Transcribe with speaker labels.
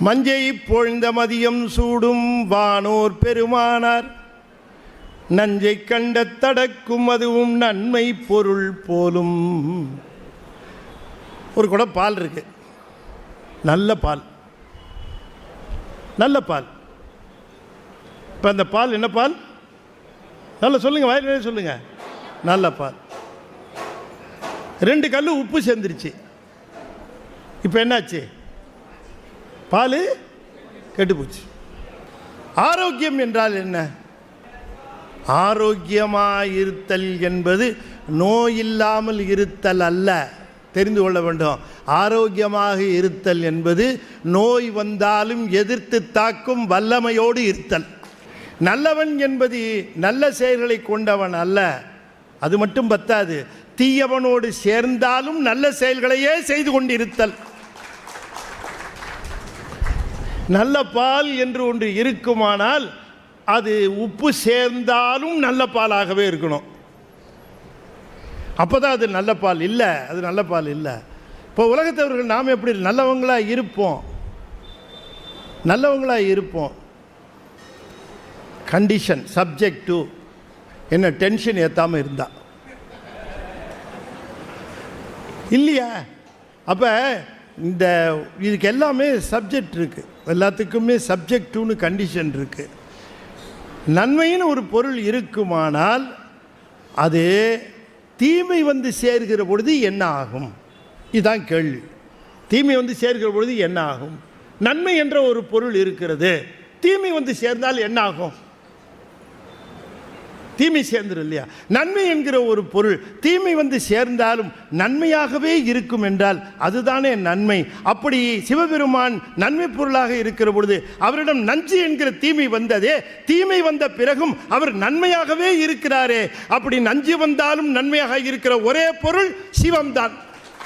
Speaker 1: மஞ்சை பொழ்ந்த மதியம் சூடும் வானோர் பெருமானார். நஞ்சை கண்ட தடக்கும் அதுவும் நன்மை பொருள் போலும். ஒரு குடம் பால் இருக்கு. நல்ல பால். நல்ல பால். இப்போ அந்த பால் என்ன பால்? நல்ல சொல்லுங்க வாயிலே சொல்லுங்க. நல்ல பால். ரெண்டு கல் உப்பு சேர்ந்துருச்சு. இப்போ என்னாச்சு? பால் கெட்டுப்போச்சு. ஆரோக்கியம் என்றால் என்ன? ஆரோக்கியமாக இருத்தல் என்பது நோய் இல்லாமல் இருத்தல் அல்ல. தெரிந்து கொள்ள வேண்டும். ஆரோக்கியமாக இருத்தல் என்பது நோய் வந்தாலும் எதிர்த்து தாக்கும் வல்லமையோடு இருத்தல். நல்லவன் என்பது நல்ல செயல்களை கொண்டவன் அல்ல. அது மட்டும் பத்தாது. தீயவனோடு சேர்ந்தாலும் நல்ல செயல்களையே செய்து கொண்டிருத்தல். நல்ல பால் என்று ஒன்று இருக்குமானால் அது உப்பு சேர்ந்தாலும் நல்ல பாலாகவே இருக்கணும். அப்போ தான் அது நல்ல பால் இல்லை அது நல்ல பால் இல்லை. இப்போ உலகத்தவர்கள் நாம் எப்படி நல்லவங்களாக இருப்போம்? நல்லவங்களாக இருப்போம். கண்டிஷன் சப்ஜெக்ட் டு என்ன டென்ஷன் ஏற்றாமல் இருந்தா. இல்லையா? அப்போ இந்த இதுக்கு எல்லாமே சப்ஜெக்ட் இருக்குது எல்லாத்துக்குமே சப்ஜெக்ட் டுன்னு கண்டிஷன் இருக்குது நன்மைன்னு ஒரு பொருள் இருக்குமானால் அது தீமை வந்து சேர்கிற பொழுது என்ன ஆகும்? இதுதான் கேள்வி. தீமை வந்து சேர்கிற பொழுது என்ன ஆகும்? நன்மை என்ற ஒரு பொருள் இருக்கிறது. தீமை வந்து சேர்ந்தால் என்ன ஆகும்? தீமை சேர்ந்துடும் இல்லையா? நன்மை என்கிற ஒரு பொருள் தீமை வந்து சேர்ந்தாலும் நன்மையாகவே இருக்கும் என்றால் அதுதானே நன்மை. அப்படி சிவபெருமான் நன்மை பொருளாக இருக்கிற பொழுது அவரிடம் நஞ்சு என்கிற தீமை வந்ததே தீமை வந்த பிறகும் அவர் நன்மையாகவே இருக்கிறாரே. அப்படி நஞ்சு வந்தாலும் நன்மையாக இருக்கிற ஒரே பொருள் சிவம்தான்.